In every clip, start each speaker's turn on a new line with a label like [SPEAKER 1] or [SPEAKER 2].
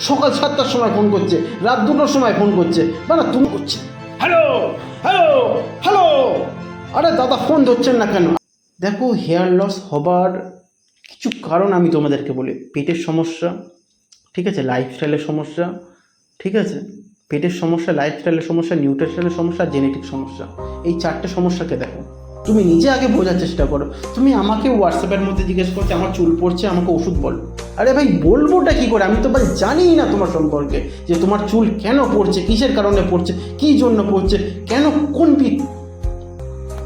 [SPEAKER 1] সকাল সাতটার সময় ফোন করছে রাত দুটোর সময় ফোন করছে। মানে তুমি করছে? Hello hello hello. আরে দাদা ফোন ধরছেন না কেন? দেখো হেয়ার লস হবার কিছু কারণ আমি তোমাদেরকে বলি। পেটের সমস্যা ঠিক আছে? লাইফস্টাইলের সমস্যা ঠিক আছে? পেটের সমস্যা লাইফস্টাইলের সমস্যা নিউট্রিশনের সমস্যা জেনেটিক সমস্যা। এই চারটে সমস্যাকে দেখো। তুমি নিজে আগে বোঝার চেষ্টা করো। তুমি আমাকে হোয়াটসঅ্যাপের মধ্যে জিজ্ঞেস করছ, আমার চুল পড়ছে, আমাকে ওষুধ বলো। আরে ভাই, বলবোটা কী করে? আমি তো ভাই জানিই না তোমার সম্পর্কে যে তোমার চুল কেন পড়ছে, কিসের কারণে পড়ছে, কী জন্য পড়ছে, কেন কোন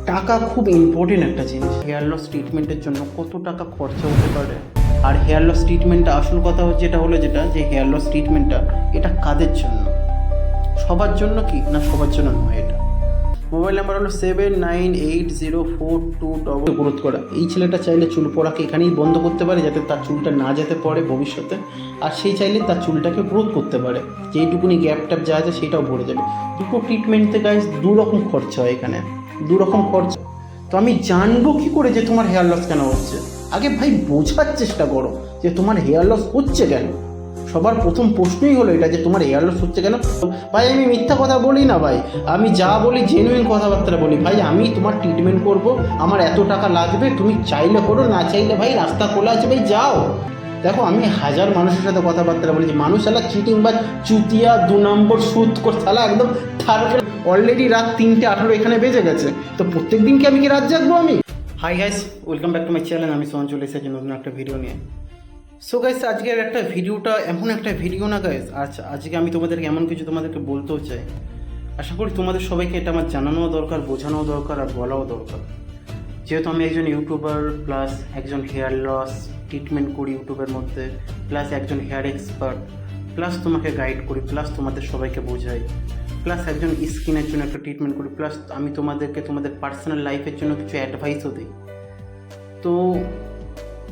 [SPEAKER 1] টাকা খুব ইম্পর্টেন্ট একটা জিনিস। হেয়ার লস ট্রিটমেন্টের জন্য কত টাকা খরচা হতে পারে? আর হেয়ার লস ট্রিটমেন্টটা আসল কথা হচ্ছে যেটা হলো যেটা, যে হেয়ার লস ট্রিটমেন্টটা এটা কাদের জন্য? সবার জন্য কি? না সবার জন্য নয় এটা? মোবাইল নাম্বার হলো seven nine eight zero four two double growth করা, এই ছেলেটা চাইলে চুল পড়াকে এখানেই বন্ধ করতে পারে যাতে তার চুলটা না যেতে পড়ে ভবিষ্যতে। আর সেই চাইলে তার চুলটাকে গ্রোথ করতে পারে। যেইটুকুনি গ্যাপ ট্যাপ যা আছে সেটাও ভরে যাবে। দুটো ট্রিটমেন্টে গাইজ দু রকম খরচা হয় এখানে। দু রকম খরচা। তো আমি জানব কি করে যে তোমার হেয়ার লস কেন হচ্ছে? আগে ভাই বোঝার চেষ্টা করো যে তোমার হেয়ার লস হচ্ছে কেন। সবার প্রথম প্রশ্নই হলো এটা যে তোমার হেয়ার লস হচ্ছে কেন? ভাই, আমি মিথ্যা কথা বলি না ভাই। আমি যা বলি জেনুইন কথাবার্তা বলি। ভাই, আমি তোমার ট্রিটমেন্ট করব। আমার এত টাকা লাগবে, তুমি চাইলে করো, না চাইলে ভাই, রাস্তা খোলা আছে, ভাই, যাও। দেখো, আমি হাজার মানুষের সাথে কথাবার্তা বলি যে মানুষ আলা চিটিং বা চুতিয়া, দু নম্বর সুদ করে তালা একদম থার্ড অলরেডি রাত তিনটে আঠারো এখানে বেজে গেছে। তো প্রত্যেক দিন কি আমি কি রাত জাগবো আমি? Hi guys welcome back to my channel আমি সোহান চলে এসেছি নতুন একটা ভিডিও নিয়ে। সো গাইস আজকের একটা ভিডিওটা এমন একটা ভিডিও না গাইস আজ, আজকে আমি তোমাদেরকে এমন কিছু তোমাদেরকে বলতেও চাই। আশা করি তোমাদের সবাইকে এটা আমার জানানোও দরকার, বোঝানোও দরকার আর বলাও দরকার। যেহেতু আমি একজন ইউটিউবার প্লাস একজন হেয়ার লস ট্রিটমেন্ট করি ইউটিউবের মধ্যে প্লাস একজন হেয়ার এক্সপার্ট প্লাস তোমাকে গাইড করি প্লাস তোমাদের সবাইকে বোঝাই প্লাস একজন স্কিনের জন্য একটা ট্রিটমেন্ট করি প্লাস আমি তোমাদেরকে তোমাদের পার্সোনাল লাইফের জন্য কিছু অ্যাডভাইসও দিই। তো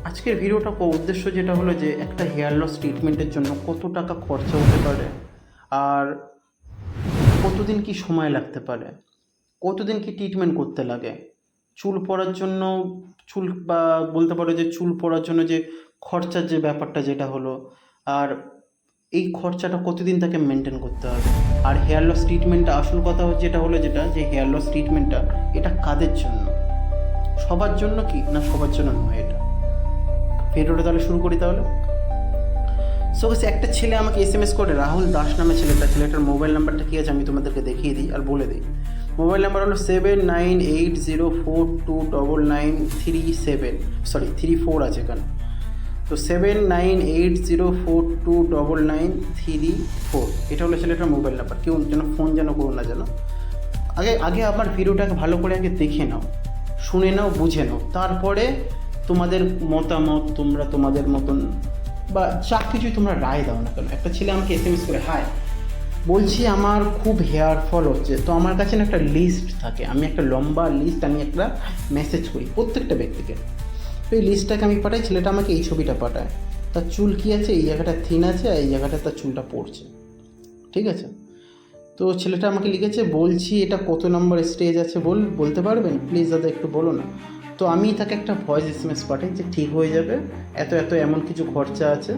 [SPEAKER 1] আজকের ভিডিওটা উদ্দেশ্য যেটা হলো যে একটা হেয়ার লস ট্রিটমেন্টের জন্য কত টাকা খরচা হতে পারে আর কতদিন কি সময় লাগতে পারে? কতদিন কি ট্রিটমেন্ট করতে লাগে? চুল পড়ার জন্য, চুল বা বলতে পারো যে চুল পড়ার জন্য যে খরচার যে ব্যাপারটা যেটা হলো, আর এই খরচাটা কতদিন তাকে মেনটেন করতে হবে? আর হেয়ার লস ট্রিটমেন্টটা আসল কথা হচ্ছে যেটা হলো যেটা, যে হেয়ার লস ট্রিটমেন্টটা এটা কাদের জন্য? সবার জন্য কি না সবার জন্য নয় এটা? ভিডিওটা তাহলে শুরু করি তাহলে? সো গেছে একটা ছেলে আমাকে এস এম এস করে, রাহুল দাস নামে ছেলেটা, ছেলেটার মোবাইল নাম্বারটা কী আছে আমি তোমাদেরকে দেখিয়ে দিই আর বলে দিই। মোবাইল নাম্বার হলো seven nine eight zero four two double nine three seven sorry three four আছে এখানে। তো seven nine eight zero four two double nine three four এটা হলো ছেলেটার মোবাইল নাম্বার কেউ যেন ফোন যেন করো না যেন। আগে আগে আমার ভিডিওটাকে ভালো করে আগে দেখে নাও, শুনে নাও, বুঝে নাও। তারপরে তোমাদের মতামত, তোমরা তোমাদের মতন, বা যা কিছুই তোমরা রায় দাও না কেন? একটা ছেলে আমাকে এস এম এস করে হায় বলছি আমার খুব হেয়ার ফল হচ্ছে। তো আমার কাছে না একটা লিস্ট থাকে। আমি একটা লম্বা লিস্ট আমি একটা মেসেজ করি প্রত্যেকটা ব্যক্তিকে। তো এই লিস্টটাকে আমি পাঠাই, ছেলেটা আমাকে এই ছবিটা পাঠায়। তার চুল কী আছে? এই জায়গাটা থিন আছে আর এই জায়গাটা তার চুলটা পড়ছে। ঠিক আছে? তো ছেলেটা আমাকে লিখেছে, বলছি এটা কত নম্বর স্টেজ আছে বল, বলতে পারবেন? প্লিজ দাদা, একটু বলো না। তো আমি তাকে একটা ভয়েস এস এম এস পাঠাই যে ঠিক হয়ে যাবে, এত এত এমন কিছু খরচা আছে।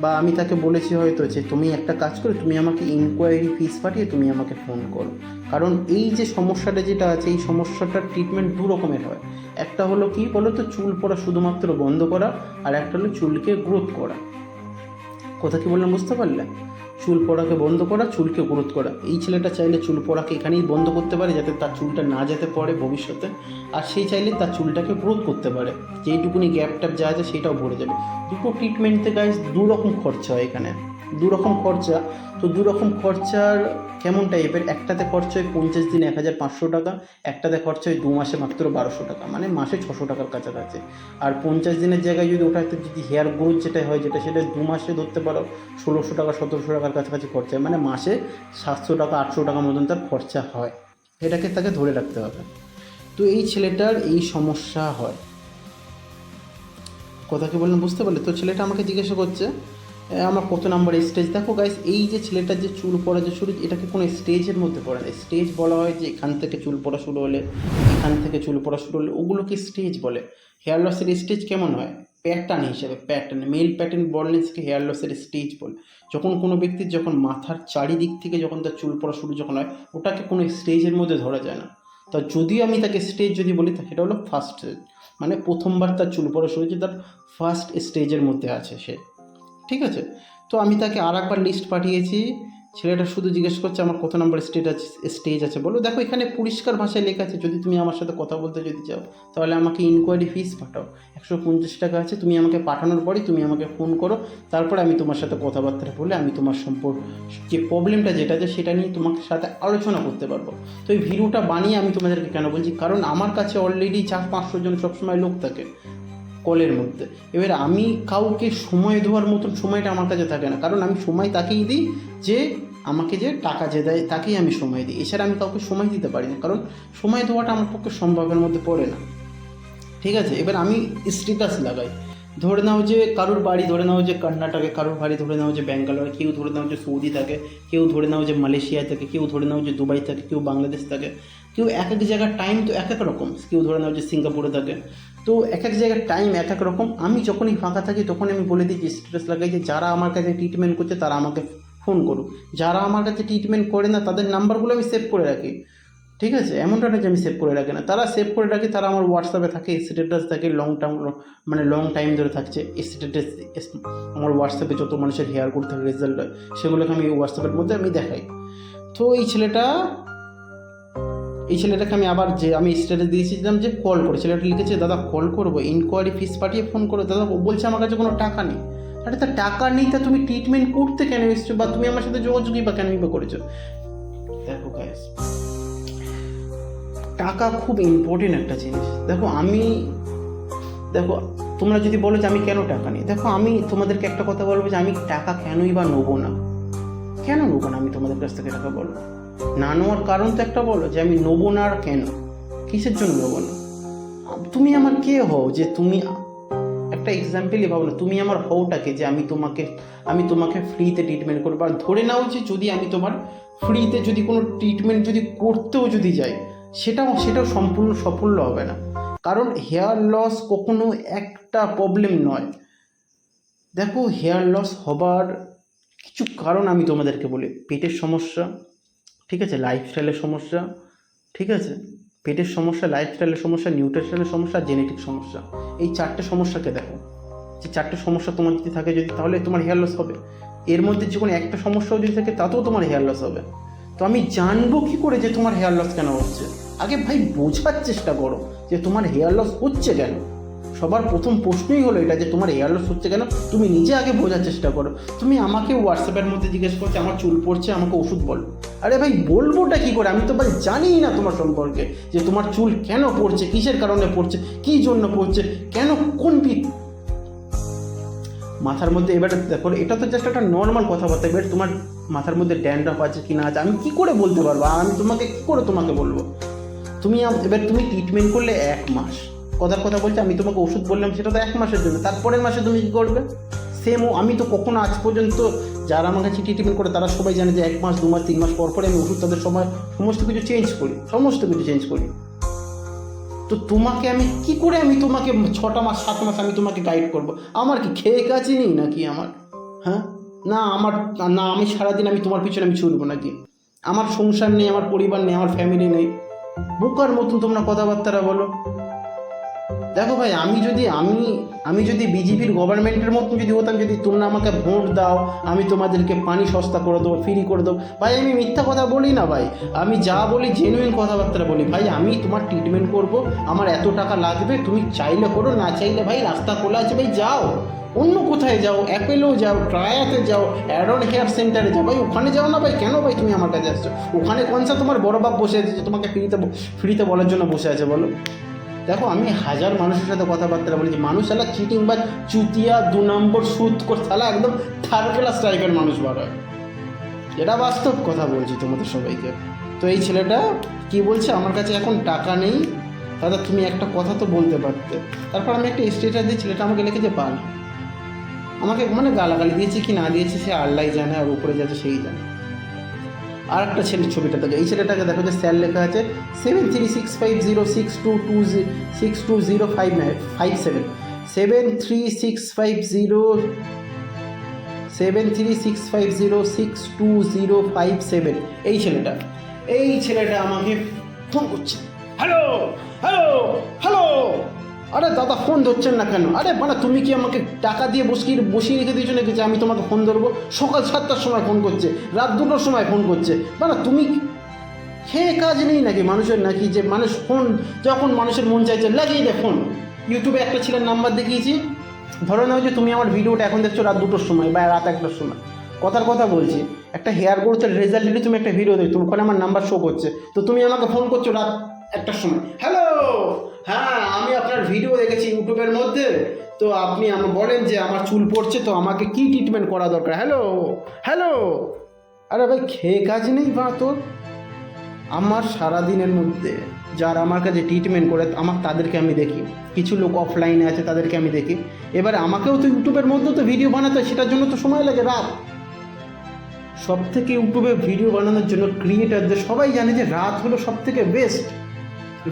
[SPEAKER 1] বা আমি তাকে বলেছি হয়তো যে তুমি একটা কাজ করো, তুমি আমাকে ইনকোয়ারি ফিস পাঠিয়ে তুমি আমাকে ফোন করো। কারণ এই যে সমস্যাটা যেটা আছে, এই সমস্যাটার ট্রিটমেন্ট দু রকমের হয়। একটা হলো কি বলো তো চুল পড়া শুধুমাত্র বন্ধ করা, আর একটা হলো চুলকে গ্রোথ করা। কথা কি বললাম, বুঝতে পারলে? চুল পড়াকে বন্ধ করা, চুলকে গ্রোথ করা। এই ছেলেটা চাইলে চুল পড়াকে এখানেই বন্ধ করতে পারে, যাতে তার চুলটা না যেতে পারে ভবিষ্যতে। আর সেই চাইলে তার চুলটাকে গ্রোথ করতে পারে। যেইটুকুনি গ্যাপ ট্যাপ যা আছে, সেটাও ভরে যাবে। দুটো ট্রিটমেন্টে গাইজ দু রকম খরচা হয় এখানে। দু রকম খরচা, তো দু রকম খরচার কেমন টাইপের একটাতে খরচা হয় পঞ্চাশ দিন এক হাজার পাঁচশো টাকা, একটাতে খরচা হয় দু মাসে মাত্র বারোশো টাকা মানে মাসে ছশো টাকার কাছাকাছি। আর পঞ্চাশ দিনের জায়গায় যদি ওটাতে যদি হেয়ার গ্রোথ যেটা হয়, যেটা সেটা দু মাসে ধরতে পারো, ষোলোশো টাকা, সতেরোশো টাকার কাছাকাছি খরচা মানে মাসে সাতশো টাকা, আটশো টাকা মতন তার খরচা হয়। এটাকে তাকে ধরে রাখতে হবে। তো এই ছেলেটার এই সমস্যা হয়। কথা কি বললাম? বুঝতে পারলে? তো ছেলেটা আমাকে জিজ্ঞাসা করছে আমার কত নাম্বার স্টেজ দেখো গাইস এই যে ছেলেটার যে চুল পড়া যে শুরু এটাকে কোনো স্টেজের মধ্যে পড়ে? না স্টেজ বলা হয় যে এখান থেকে চুল পড়া শুরু হলে, এখান থেকে চুল পড়া শুরু হলে, ওগুলোকে স্টেজ বলে। হেয়ার লসের স্টেজ কেমন হয়? প্যাটার্ন হিসেবে প্যাটার্ন মেল প্যাটার্ন বললেন্সকে হেয়ার লসের স্টেজ বলে। যখন কোনো ব্যক্তির যখন মাথার চারিদিক থেকে যখন তার চুল পড়া শুরু যখন হয়, ওটাকে কোনো স্টেজের মধ্যে ধরা যায় না। তা যদিও আমি তাকে স্টেজ যদি বলি সেটা হলো ফার্স্ট স্টেজ মানে প্রথমবার তার চুল পড়া শুরু হয়েছে, তার ফার্স্ট স্টেজের মধ্যে আছে সে। ঠিক আছে? তো আমি তাকে আর একবার লিস্ট পাঠিয়েছি। ছেলেটা শুধু জিজ্ঞেস করছে আমার কত নম্বর স্টেজ আছে স্টেজ আছে। বলো, দেখো এখানে পরিষ্কার ভাষায় লেখা আছে, যদি তুমি আমার সাথে কথা বলতে যদি চাও, তাহলে আমাকে ইনকোয়ারি ফিস পাঠাও। একশো পঞ্চাশ টাকা আছে, তুমি আমাকে পাঠানোর পরে তুমি আমাকে ফোন করো। তারপরে আমি তোমার সাথে কথাবার্তা বলে আমি তোমার সম্পর্ক, যে প্রবলেমটা যেটা আছে সেটা নিয়ে তোমার সাথে আলোচনা করতে পারব। তো এই ভিডিওটা বানিয়ে আমি তোমাদেরকে কেন বলছি? কারণ আমার কাছে অলরেডি চার পাঁচশো জন সবসময় লোক থাকে। কলের মধ্যে। এবার আমি কাউকে সময় দেওয়ার মতন সময়টা আমার কাছে থাকে না। কারণ আমি সময় তাকেই দিই যে আমাকে যে টাকা যে দেয় তাকেই আমি সময় দিই। এছাড়া আমি কাউকে সময় দিতে পারি না। কারণ সময় দেওয়াটা আমার পক্ষে সম্ভবের মধ্যে পড়ে না। ঠিক আছে? এবার আমি স্ট্যাটাস লাগাই। ধরে নাও যে কারোর বাড়ি, ধরে নাও যে কর্ণাটকে কারোর বাড়ি, ধরে নাও যে ব্যাঙ্গালোরে, কেউ ধরে নাও যে সৌদি থাকে, কেউ ধরে নাও যে মালয়েশিয়া থাকে, কেউ ধরে নাও যে দুবাই থাকে, কেউ বাংলাদেশ থাকে, কেউ এক এক জায়গার টাইম তো এক এক রকম। কেউ ধরে নাও যে সিঙ্গাপুরে থাকে তো এক এক জায়গার টাইম এক এক রকম। আমি যখনই ফাঁকা থাকি তখন আমি বলে দিই যে স্ট্যাটাস লাগাই যে, যারা আমার কাছে ট্রিটমেন্ট করছে, তারা আমাকে ফোন করুক। যারা আমার কাছে ট্রিটমেন্ট করে না, তাদের নাম্বারগুলো আমি সেভ করে রাখি। ঠিক আছে? এমনটা না যে আমি সেভ করে রাখি না। তারা সেভ করে রাখি, তারা আমার হোয়াটসঅ্যাপে থাকে স্ট্যাটাস থাকে লং টার্ম মানে লং টাইম ধরে থাকছে। স্ট্যাটাস আমার হোয়াটসঅ্যাপে যত মানুষের হেয়ার করতে থাকে রেজাল্ট হয়, সেগুলোকে আমি হোয়াটসঅ্যাপের মধ্যে আমি দেখাই। তো এই ছেলেটা এই ছেলেটাকে আমি আবার যে, আমি স্ট্যাটাস দিয়েছিলাম যে কল করে। ছেলেটা লিখেছে, দাদা কল করব। ইনকোয়ারি ফিস পাঠিয়ে ফোন করো। দাদা বলছে আমার কাছে কোনো টাকা নেই। আরে, তা টাকা নেই, তা তুমি ট্রিটমেন্ট করতে কেন এসছো? বা তুমি আমার সাথে যোগাযোগই বা কেনই বা করেছ? দেখো গাইস টাকা খুব ইম্পর্টেন্ট একটা জিনিস। দেখো, আমি, দেখো, তোমরা যদি বলো যে আমি কেন টাকা নিই, দেখো, আমি তোমাদেরকে একটা কথা বলব যে আমি টাকা কেনই বা নেব না। কেন নেব না আমি তোমাদের কাছ থেকে টাকা বলব না নেওয়ার কারণ তো একটা বলো যে আমি নেব না আর কেন? কিসের জন্য নেব না? তুমি আমার কে হও যে তুমি একটা এক্সাম্পলই ভাবো না, তুমি আমার হওটাকে যে আমি তোমাকে আমি তোমাকে ফ্রিতে ট্রিটমেন্ট করব। আর ধরে নাও যে যদি আমি তোমার ফ্রিতে যদি কোনো ট্রিটমেন্ট যদি করতেও যদি যাই, সেটাও সেটাও সম্পূর্ণ সাফল্য হবে না। কারণ হেয়ার লস কখনো একটা প্রবলেম নয়। দেখো হেয়ার লস হবার কিছু কারণ আমি তোমাদেরকে বলি। পেটের সমস্যা ঠিক আছে? লাইফস্টাইলের সমস্যা, ঠিক আছে? পেটের সমস্যা লাইফস্টাইলের সমস্যা নিউট্রিশনের সমস্যা জেনেটিক সমস্যা। এই চারটে সমস্যাকে দেখো। যে চারটে সমস্যা তোমার যদি থাকে যদি, তাহলে তোমার হেয়ার লস হবে। এর মধ্যে যে কোনো একটা সমস্যাও যদি থাকে, তাতেও তোমার হেয়ার লস হবে। তো আমি জানব কি করে যে তোমার হেয়ার লস কেন হচ্ছে? আগে ভাই বোঝার চেষ্টা করো যে তোমার হেয়ার লস হচ্ছে কেন? সবার প্রথম প্রশ্নই হলো এটা যে তোমার হেয়ার লস হচ্ছে কেন? তুমি নিজে আগে বোঝার চেষ্টা করো। তুমি আমাকে হোয়াটসঅ্যাপের মধ্যে জিজ্ঞেস করছ, আমার চুল পড়ছে, আমাকে ওষুধ বলো। আরে ভাই, বলবোটা কি করে? আমি তো ভাই জানিই না তোমার সম্পর্কে যে তোমার চুল কেন পড়ছে, কিসের কারণে পড়ছে, কী জন্য পড়ছে, কেন কোন মাথার মধ্যে এবার দেখো, এটা তো জাস্ট একটা নর্মাল কথাবার্তা। এবার তোমার মাথার মধ্যে ড্যান্ড্রাফ আছে কি না আছে, আমি কী করে বলতে পারব? আমি তোমাকে কি করে তোমাকে বলব? তুমি এবার তুমি ট্রিটমেন্ট করলে এক মাস। কথার কথা বলছে, আমি তোমাকে ওষুধ বললাম, সেটা তো এক মাসের জন্য। তারপরের মাসে তুমি কী করবে? সেম ও, আমি তো কখনো আজ পর্যন্ত যারা আমার কাছে ট্রিটমেন্ট করে, তারা সবাই জানে যে এক মাস, দু মাস, তিন মাস পর পরে আমি ওষুধ তাদের সময় সমস্ত কিছু চেঞ্জ করি, সমস্ত কিছু চেঞ্জ করি। তো তোমাকে আমি কি করে আমি তোমাকে ছটা মাস, সাত মাস আমি তোমাকে গাইড করব? আমার কি খেয়ে কাছে নেই নাকি আমার? হ্যাঁ? না, আমার, না, আমি সারাদিন আমি তোমার পিছনে আমি ছুটবো নাকি? আমার সংসার নেই, আমার পরিবার নেই, আমার ফ্যামিলি নেই। বোকার মতন তোমরা কথাবার্তারা বলো। দেখো ভাই, আমি যদি, আমি আমি যদি বিজেপির গভর্নমেন্টের মতন যদি হতাম, যদি তোমরা আমাকে ভোট দাও, আমি তোমাদেরকে পানি সস্তা করে দেবো ফ্রি করে দেবো। ভাই, আমি মিথ্যা কথা বলি না ভাই। আমি যা বলি জেনুইন কথাবার্তা বলি। ভাই, আমি তোমার ট্রিটমেন্ট করব। আমার এত টাকা লাগবে, তুমি চাইলে করো, না চাইলে ভাই, রাস্তা খোলা আছে, ভাই, যাও। অন্য কোথায় যাও? অ্যাপেলেও যাও ট্রায়াতে যাও অ্যাডন হেয়ার সেন্টারে যাও। ভাই, ওখানে যাও না ভাই? কেন ভাই তুমি আমার কাছে আসছো? ওখানে কোনসা তোমার বড় বাপ বসে আছে? তোমাকে ফ্রিতে ফ্রিতে বলার জন্য বসে আছে, বলো। দেখো, আমি হাজার মানুষের সাথে কথাবার্তা বলি যে মানুষ এলা চিটিং বা চুতিয়া, দু নম্বর সুদ করে তাহলে একদম থার্ড ক্লাস টাইপের মানুষ বার হয়। এটা বাস্তব কথা বলছি তোমাদের সবাইকে। তো এই ছেলেটা কি বলছে? আমার কাছে এখন টাকা নেই। দাদা, তুমি একটা কথা তো বলতে পারতে। তারপর আমি একটা স্টেটাস দিয়ে ছেলেটা আমাকে লিখেছে পাল আমাকে মানে গালাগালি দিয়েছে কি না দিয়েছে, সে আল্লাহ জানে আর উপরে যাচ্ছে সেই জানে। আর একটা ছেলের ছবিটা দেখো। এই ছেলেটাকে দেখো যে স্যার লেখা আছে seven three six five zero six two two G six two zero five nine five seven seven three six five zero seven three six five zero six two zero five seven এই ছেলেটা। এই ছেলেটা আমাকে phone করছে। Hello hello hello আরে দাদা phone ধরছেন না কেন? আরে মানে তুমি কি আমাকে টাকা দিয়ে বসিয়ে বসিয়ে রেখে দিয়েছ নাকি যে আমি তোমাকে ফোন ধরবো? সকাল সাতটার সময় ফোন করছে, রাত দুটোর সময় ফোন করছে। মানে তুমি খেয়ে কাজ নেই নাকি মানুষের নাকি যে মানুষ ফোন যখন মানুষের মন চাইছে, লাগিয়ে দে ফোন ইউটিউবে একটা ছেলের নাম্বার দেখিয়েছি। ধরে নাও যে তুমি আমার ভিডিওটা এখন দেখছ রাত দুটোর সময় বা রাত একটার সময়। কথার কথা বলছি, একটা হেয়ার গ্রোথের রেজাল্ট দিলে তুমি একটা ভিডিও দেখছ, ওখানে আমার নাম্বার শো করছে। তো তুমি আমাকে ফোন করছ রাত একটার সময়। হ্যালো হ্যাঁ আমি আপনার ভিডিও দেখেছি ইউটিউবের মধ্যে। তো আপনি আমার বলেন যে আমার চুল পড়ছে, তো আমাকে কি ট্রিটমেন্ট করা দরকার? হ্যালো হ্যালো আরে ভাই, খেয়ে কাজ নেই বা তোর? আমার সারা দিনের মধ্যে যারা আমার কাছে ট্রিটমেন্ট করে, আমার তাদেরকে আমি দেখি। কিছু লোক অফলাইনে আছে, তাদেরকে আমি দেখি। এবারে আমাকেও তো ইউটিউবের মধ্যে তো ভিডিও বানাতে সেটার জন্য তো সময় লাগে রাত। সব থেকে ইউটিউবে ভিডিও বানানোর জন্য ক্রিয়েটারদের সবাই জানে যে রাত হলো সব থেকে বেস্ট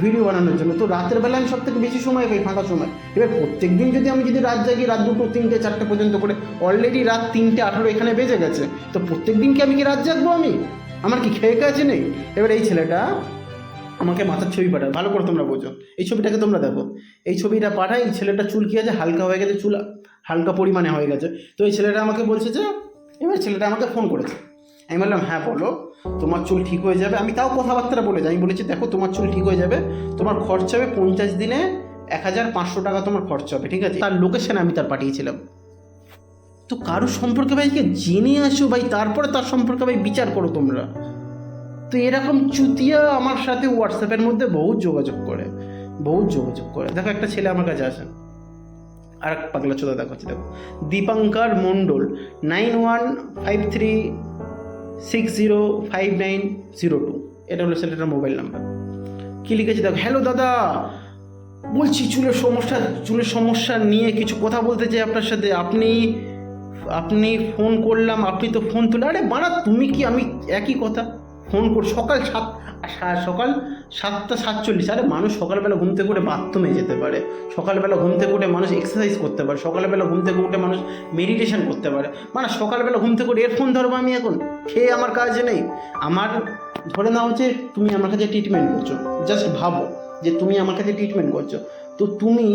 [SPEAKER 1] ভিডিও বানানোর জন্য। তো রাতের বেলা আমি সব থেকে বেশি সময় পাই, ফাঁকা সময়। এবার প্রত্যেক দিন যদি আমি যদি রাত জাগি রাত দুটো, তিনটে, চারটে পর্যন্ত করে অলরেডি রাত তিনটে, আঠারো এখানে বেজে গেছে, তো প্রত্যেক দিন কি আমি কি রাত জাগবো আমি? আমার কি খেয়ে কাছে নেই? এবার এই ছেলেটা আমাকে মাথার ছবি পাঠায়, ভালো করে তোমরা বোঝো। এই ছবিটাকে তোমরা দেখো। এই ছবিটা পাঠায়, এই ছেলেটা চুল কি আছে? হালকা হয়ে গেছে, চুল হালকা পরিমাণে হয়ে গেছে। তো এই ছেলেটা আমাকে বলছে যে, এবার ছেলেটা আমাকে ফোন করেছে। আমি বললাম হ্যাঁ বলো। তোমার চুল ঠিক হয়ে যাবে। আমি তাও কথাবার্তা বলে যাই আমি বলেছি, দেখো, তোমার চুল ঠিক হয়ে যাবে। তোমার খরচা হবে পঞ্চাশ দিনে এক হাজার পাঁচশো টাকা তোমার খরচা হবে, ঠিক আছে? তার লোকেশানে আমি তার পাঠিয়েছিলাম। তো কারোর সম্পর্কে ভাইকে জেনে আসো ভাই, তারপরে তার সম্পর্কে ভাই বিচার করো তোমরা। তো এরকম চুতিয়া আমার সাথে হোয়াটসঅ্যাপের মধ্যে বহুত যোগাযোগ করে, বহুত যোগাযোগ করে। দেখো, একটা ছেলে আমার কাছে আসে। আর এক পাগলা চোদা দেখাচ্ছি, দেখো। Dipankar Mondal, nine one five three six zero five nine zero two. এটা হলো ছেলেটার মোবাইল নাম্বার। কী লিখেছে? দেখো, হ্যালো দাদা। বলছি, চুলের সমস্যা চুলের সমস্যা নিয়ে কিছু কথা বলতে চাই আপনার সাথে। আপনি আপনি ফোন করলাম, আপনি তো ফোন তুলে আরে বানা তুমি কি, আমি একই কথা? ফোন কর, সকাল সাত সকাল সাতটা সাতচল্লিশ। আরে মানুষ সকালবেলা ঘুম থেকে উঠে বাথরুমে যেতে পারে। সকালবেলা ঘুম থেকে উঠে মানুষ এক্সারসাইজ করতে পারে। সকালবেলা ঘুম থেকে উঠে মানুষ মেডিটেশন করতে পারে। মানে সকালবেলা ঘুম থেকে উঠে এয়ারফোন ধরবো আমি এখন। খেয়ে আমার কাজ নেই। আমার, ধরে নাও যে তুমি আমার কাছে ট্রিটমেন্ট করছ। জাস্ট ভাবো যে তুমি আমার কাছে ট্রিটমেন্ট করছ। তো তুমি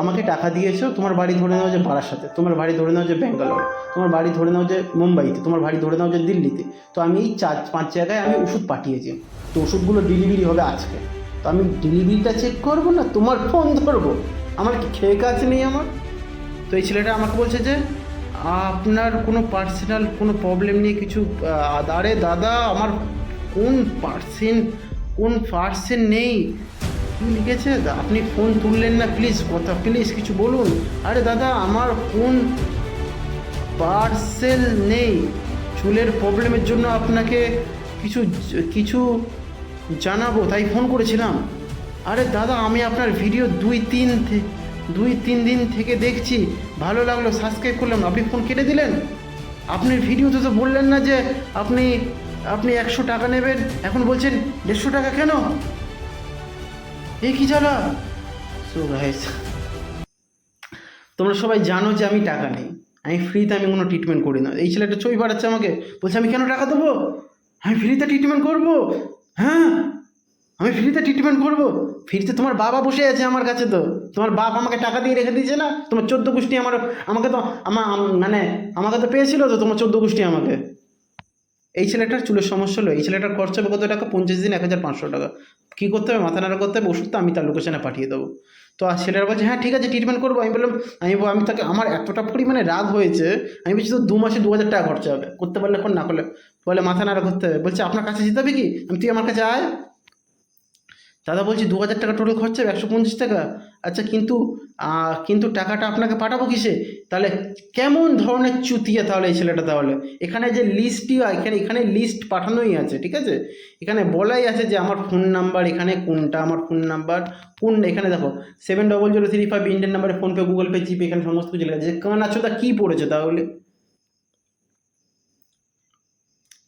[SPEAKER 1] আমাকে টাকা দিয়েছ, তোমার বাড়ি ধরে নাও যে বারাসাতে, তোমার বাড়ি ধরে নাও যে ব্যাঙ্গালোর, তোমার বাড়ি ধরে নাও যে মুম্বাইতে, তোমার বাড়ি ধরে নাও যে দিল্লিতে। তো আমি এই চার, পাঁচ জায়গায় আমি ওষুধ পাঠিয়েছি। তো ওষুধগুলো ডেলিভারি হবে আজকে। তো আমি ডেলিভারিটা চেক করব না, তোমার ফোন ধরবো? আমার কি খেয়ে কাজ নেই আমার? তো এই ছেলেটা আমাকে বলছে যে, আপনার কোনো পার্সোনাল কোনো প্রবলেম নিয়ে কিছু আরে দাদা, আমার কোন পার্সেন্ট কোন পার্সেন্ট নেই? লিখেছে আপনি ফোন তুললেন না প্লিজ কথা প্লিজ কিছু বলুন। আরে দাদা, আমার ফোন পার্সেল নেই। চুলের প্রবলেমের জন্য আপনাকে কিছু কিছু জানাব, তাই ফোন করেছিলাম। আরে দাদা, আমি আপনার ভিডিও দুই, তিন দুই, তিন দিন থেকে দেখছি। ভালো লাগল সাবস্ক্রাইব করলাম। আপনি ফোন কেটে দিলেন? আপনি ভিডিওতে তো বললেন না যে আপনি আপনি একশো টাকা নেবেন। এখন বলছেন, দেড়শো টাকা কেন? এ কি জ্বালা? তোমরা সবাই জানো যে আমি টাকা নেই। আমি ফ্রিতে আমি কোনো ট্রিটমেন্ট করি না। এই ছেলেটা ছবি পাঠাচ্ছে আমাকে। বলছে, আমি কেন টাকা দেবো? আমি ফ্রিতে ট্রিটমেন্ট করব? হ্যাঁ? আমি ফ্রিতে ট্রিটমেন্ট করব? ফ্রিতে তোমার বাবা বসে আছে আমার কাছে তো। তোমার বাপ আমাকে টাকা দিয়ে রেখে দিয়েছে না? তোমার চোদ্দ গোষ্ঠী আমার আমাকে তো আমা আম- মানে আমাকে তো পেয়েছিল তো, তোমার চোদ্দ গোষ্ঠী আমাকে। এই ছেলেটার চুলের সমস্যা হলো, এই ছেলেটার খরচা হবে কত টাকা? পঞ্চাশ দিন এক হাজার পাঁচশো টাকা। কী করতে হবে? মাথা নাড়া করতে হবে ওষুধটা আমি তার লোকেশনে পাঠিয়ে দেবো। তো আর ছেলেটা বলছে হ্যাঁ ঠিক আছে ট্রিটমেন্ট করব। আমি বললাম, আমি আমি তাকে, আমার এতটা পরিমাণে রাগ হয়েছে, আমি বলছি তো দু মাসে দু হাজার টাকা খরচা হবে। করতে পারলে এখন না করলে বলে মাথা নাড়া করতে হবে। বলছে, আপনার কাছে যেতে হবে কি? আমি, তুই আমার কাছে আয় দাদা বলছি দু হাজার টাকা টোটাল খরচা একশো পঞ্চাশ টাকা। আচ্ছা কিন্তু কিন্তু টাকাটা আপনাকে পাঠাবো কিসে? তাহলে কেমন ধরনের চুতিয়া তাহলে এই ছেলেটা তাহলে? এখানে যে লিস্টই এখানে এখানে লিস্ট পাঠানোই আছে, ঠিক আছে? এখানে বলাই আছে যে আমার ফোন নাম্বার এখানে কোনটা আমার ফোন নাম্বার কোন, এখানে দেখো seven double zero three five Indian নাম্বারে ফোনপে গুগল পে জিপে এখানে সমস্ত কিছু লেখা আছে। কান আছো তা কী পড়েছে তাহলে?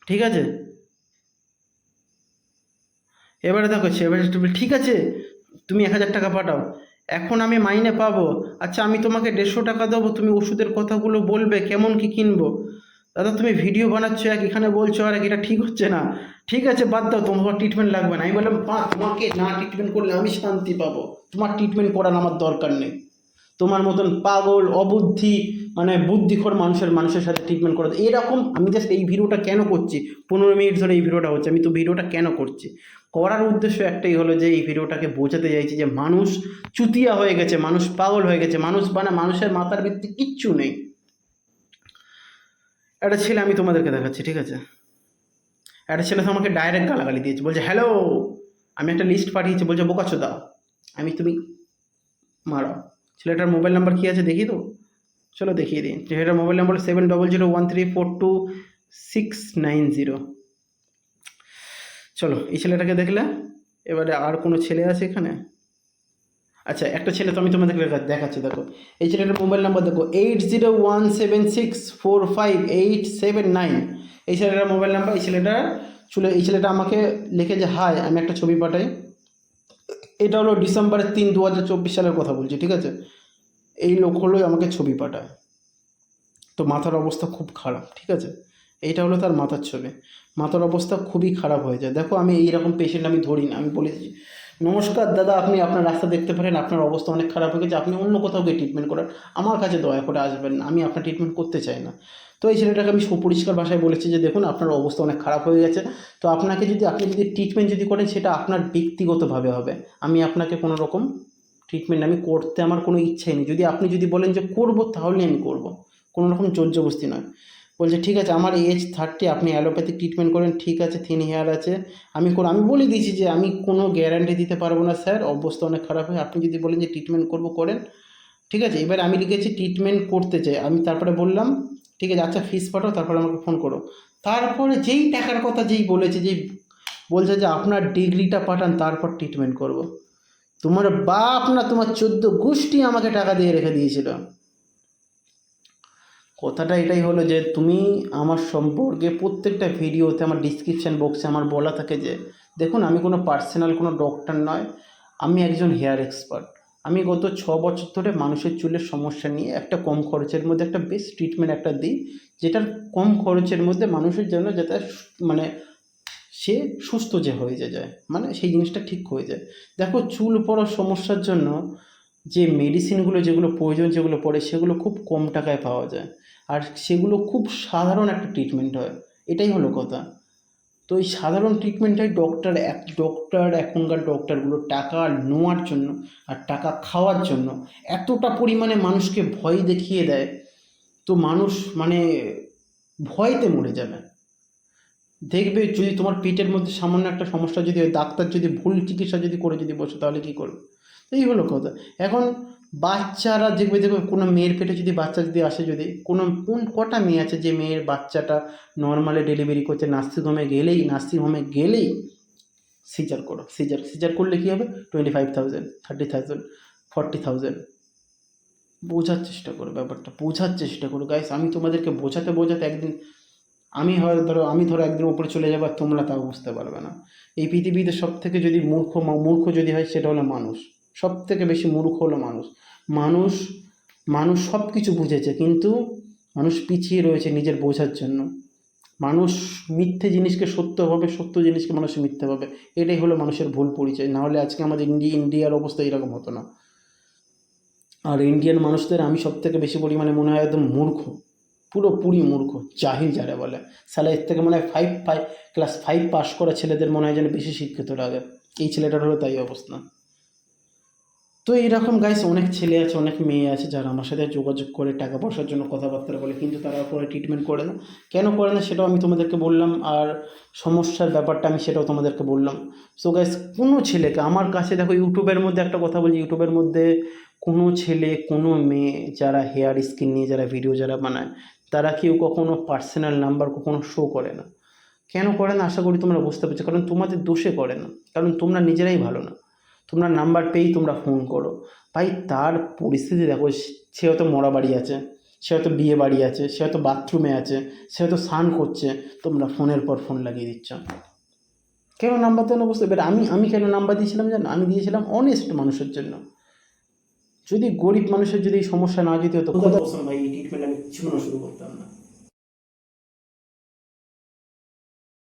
[SPEAKER 1] ঠিক আছে? এবারে দেখো এবারে ঠিক আছে? তুমি এক হাজার টাকা পাঠাও। এখন আমি মাইনে পাবো। আচ্ছা আমি তোমাকে দেড়শো টাকা দেবো, তুমি ওষুধের কথাগুলো বলবে, কেমন কি কিনবো? দাদা, তুমি ভিডিও বানাচ্ছ, এক এখানে বলছো, আর এক এটা ঠিক হচ্ছে না। ঠিক আছে, বাদ দাও, তোমার ট্রিটমেন্ট লাগবে না। আমি বললাম পা তোমাকে না ট্রিটমেন্ট করলে আমি শান্তি পাবো। তোমার ট্রিটমেন্ট করার আমার দরকার নেই। তোমার মতন পাগল, অবুদ্ধি মানে বুদ্ধিখর মানুষের মানুষের সাথে ট্রিটমেন্ট করা এরকম আমি জাস্ট এই ভিডিওটা কেন করছি? পনেরো মিনিট ধরে এই ভিডিওটা হচ্ছে। আমি তো ভিডিওটা কেন করছি? করার উদ্দেশ্য একটাই হলো যে, এই ভিডিওটাকে বোঝাতে চাইছি যে, মানুষ চুতিয়া হয়ে গেছে, মানুষ পাগল হয়ে গেছে, মানুষ মানে মানুষের মাথার ভিত্তি কিচ্ছু নেই। একটা ছেলে আমি তোমাদেরকে দেখাচ্ছি, ঠিক আছে? একটা ছেলে আমাকে ডাইরেক্ট গালাগালি দিয়েছে, বলছে হ্যালো আমি একটা লিস্ট পাঠিয়েছি। বলছে বোকাচ্ছো দাও আমি তুমি মারো। ছেলেটার মোবাইল নাম্বার কী আছে দেখি তো? চলো দেখিয়ে দিই। ছেলেটার mobile number seven double zero one three four two six nine zero চলো, এই ছেলেটাকে দেখলে? এবারে আর কোনো ছেলে আছে এখানে? আচ্ছা একটা ছেলে তো আমি তোমাদেরকে দেখাচ্ছি, দেখো। এই ছেলেটার মোবাইল নাম্বার দেখো eight zero one seven six four five eight seven nine এই ছেলেটার মোবাইল নাম্বার, এই ছেলেটার চলে, এই ছেলেটা আমাকে লিখে যে হাই আমি একটা ছবি পাঠাই। এটা হলো ডিসেম্বরের তিন দু হাজার চব্বিশ সালের কথা বলছি, ঠিক আছে? এই লোক হলোই আমাকে ছবি পাঠায়। তো মাথার অবস্থা খুব খারাপ, ঠিক আছে? এইটা হলো তার মাথার ছবি। মাথার অবস্থা খুবই খারাপ হয়ে যায়। দেখো আমি এইরকম পেশেন্ট আমি ধরি না, আমি বলেছি নমস্কার দাদা, আপনি আপনার রাস্তা দেখতে পারেন, আপনার অবস্থা অনেক খারাপ হয়ে গেছে, আপনি অন্য কোথাও গিয়ে ট্রিটমেন্ট করান। আমার কাছে দয়া করে আসবেন না আমি আপনার ট্রিটমেন্ট করতে চাই না। তো এই ছেলেটাকে আমি সুপরিষ্কার ভাষায় বলেছি যে, দেখুন, আপনার অবস্থা অনেক খারাপ হয়ে গেছে। তো আপনাকে যদি, আপনি যদি ট্রিটমেন্ট যদি করেন, সেটা আপনার ব্যক্তিগতভাবে হবে। আমি আপনাকে কোনো রকম ট্রিটমেন্ট আমি করতে, আমার কোনো ইচ্ছাই নেই। যদি আপনি যদি বলেন যে, করব, তাহলে আমি করব। কোনো রকম জোরজবস্তি নয়। বলছে, ঠিক আছে, আমার এজ থার্টি আপনি অ্যালোপ্যাথিক ট্রিটমেন্ট করেন, ঠিক আছে থিন হেয়ার আছে। আমি কোনো আমি বলে দিয়েছি যে, আমি কোনো গ্যারান্টি দিতে পারব না স্যার অবস্থা অনেক খারাপ হয়। আপনি যদি বলেন যে ট্রিটমেন্ট করব, করেন। ঠিক আছে, এবার আমি লিখেছি ট্রিটমেন্ট করতে চাই। আমি তারপরে বললাম, ঠিক আছে আচ্ছা ফিস পাঠাও, তারপরে আমাকে ফোন করো। তারপরে যেই টাকার কথা যেই বলেছে, যেই বলছে যে, আপনার ডিগ্রিটা পাঠান, তারপর ট্রিটমেন্ট করব। তোমার বাপ না তোমার চোদ্দ গোষ্ঠী আমাকে টাকা দিয়ে রেখে দিয়েছিল। কথাটা এটাই হলো যে তুমি আমার সম্পর্কে প্রত্যেকটা ভিডিওতে, আমার ডিসক্রিপশান বক্সে আমার বলা থাকে যে, দেখুন আমি কোনো পার্সোনাল কোনো ডক্টর নয়, আমি একজন হেয়ার এক্সপার্ট আমি গত ছ বছর ধরে মানুষের চুলের সমস্যা নিয়ে একটা কম খরচের মধ্যে একটা বেস্ট ট্রিটমেন্ট একটা দিই, যেটার কম খরচের মধ্যে মানুষের জন্য যাতে মানে সে সুস্থ যে হয়ে যায় মানে সেই জিনিসটা ঠিক হয়ে যায়। দেখো চুল পড়ার সমস্যার জন্য যে মেডিসিনগুলো যেগুলো প্রয়োজন যেগুলো পড়ে, সেগুলো খুব কম টাকায় পাওয়া যায়। আর সেগুলো খুব সাধারণ একটা ট্রিটমেন্ট হয়। এটাই হলো কথা। তো এই সাধারণ ট্রিটমেন্টটাই ডক্টর এক ডক্টর এখনকার ডক্টরগুলো টাকা নেওয়ার জন্য আর টাকা খাওয়ার জন্য এতটা পরিমাণে মানুষকে ভয় দেখিয়ে দেয়। তো মানুষ মানে ভয়তে মরে যাবে। দেখবে যদি তোমার পেটের মধ্যে সামান্য একটা সমস্যা যদি হয়, ডাক্তার যদি ভুল চিকিৎসা যদি করে যদি বসে, তাহলে কী করবে? এই হলো কথা। এখন বাচ্চারা দেখবে দেখবে কোনো মেয়ের পেটে যদি বাচ্চা যদি আসে, যদি কোনো, কোন কটা মেয়ে আছে যে মেয়ের বাচ্চাটা নর্মালি ডেলিভারি করছে, নার্সিংহোমে গেলেই নার্সিংহোমে গেলেই সিজার করো সিজার সিজার করলে কী হবে? Twenty five thousand thirty thousand forty thousand বোঝার চেষ্টা করো ব্যাপারটা, বোঝার চেষ্টা করো। গাইস আমি তোমাদেরকে বোঝাতে বোঝাতে একদিন, আমি হয়তো ধরো, আমি ধরো একদিন উপরে চলে যাব আর তোমরা তাও বুঝতে পারবে না। এই পৃথিবীতে সব থেকে যদি মূর্খ মূর্খ যদি হয়, সেটা হলো মানুষ। সব থেকে বেশি মূর্খ হলো মানুষ। মানুষ মানুষ সব কিছু বুঝেছে, কিন্তু মানুষ পিছিয়ে রয়েছে নিজের বোঝার জন্য। মানুষ মিথ্যে জিনিসকে সত্য ভাবে, সত্য জিনিসকে মানুষ মিথ্যে ভাবে। এটাই হলো মানুষের ভুল পরিচয়। না হলে আজকে আমাদের ইন্ডিয়া ইন্ডিয়ার অবস্থা এরকম হতো না। আর ইন্ডিয়ান মানুষদের আমি সব থেকে বেশি পরিমাণে মনে হয় একদম মূর্খ। পুরোপুরি মূর্খ, জাহিল যারা বলে। সালে এর থেকে মনে হয় five five class five pass করা ছেলেদের মনে হয় যেন বেশি শিক্ষিত লাগে। এই ছেলেটার হলো তাই অবস্থা। তো এইরকম গাইস অনেক ছেলে আছে, অনেক মেয়ে আছে যারা আমার সাথে যোগাযোগ করে, টাকা পয়সার জন্য কথাবার্তা বলে, কিন্তু তারা পরে ট্রিটমেন্ট করে না। কেন করে না সেটাও আমি তোমাদেরকে বললাম আর সমস্যার ব্যাপারটা আমি সেটাও তোমাদেরকে বললাম। সো গাইস কোনো ছেলেকে, আমার কাছে দেখো ইউটিউবের মধ্যে একটা কথা বলছি ইউটিউবের মধ্যে কোনো ছেলে, কোনো মেয়ে যারা হেয়ার স্কিন নিয়ে যারা ভিডিও যারা বানায়, তারা কেউ কখনো পার্সোনাল নাম্বার কখনো শো করে না। কেন করে না? আশা করি তোমরা বুঝতে পারছ, কারণ তোমাদের দোষে করে না, কারণ তোমরা নিজেরাই ভালো না। তোমরা নাম্বার পেয়েই তোমরা ফোন করো। ভাই, তার পরিস্থিতি দেখো, সে হয়তো মরা বাড়ি আছে, সে হয়তো বিয়ে বাড়ি আছে, সে হয়তো বাথরুমে আছে, সে হয়তো স্নান করছে, তোমরা ফোনের পর ফোন লাগিয়ে দিচ্ছ। কেন নাম্বার দেওয়া বুঝতে এবার আমি আমি কেন নাম্বার দিয়েছিলাম জানো? আমি দিয়েছিলাম অনেস্ট মানুষের জন্য। যদি গরিব মানুষের যদি সমস্যা না যেতে হতো
[SPEAKER 2] ভাই ট্রিটমেন্ট আমি শুরু করতাম না।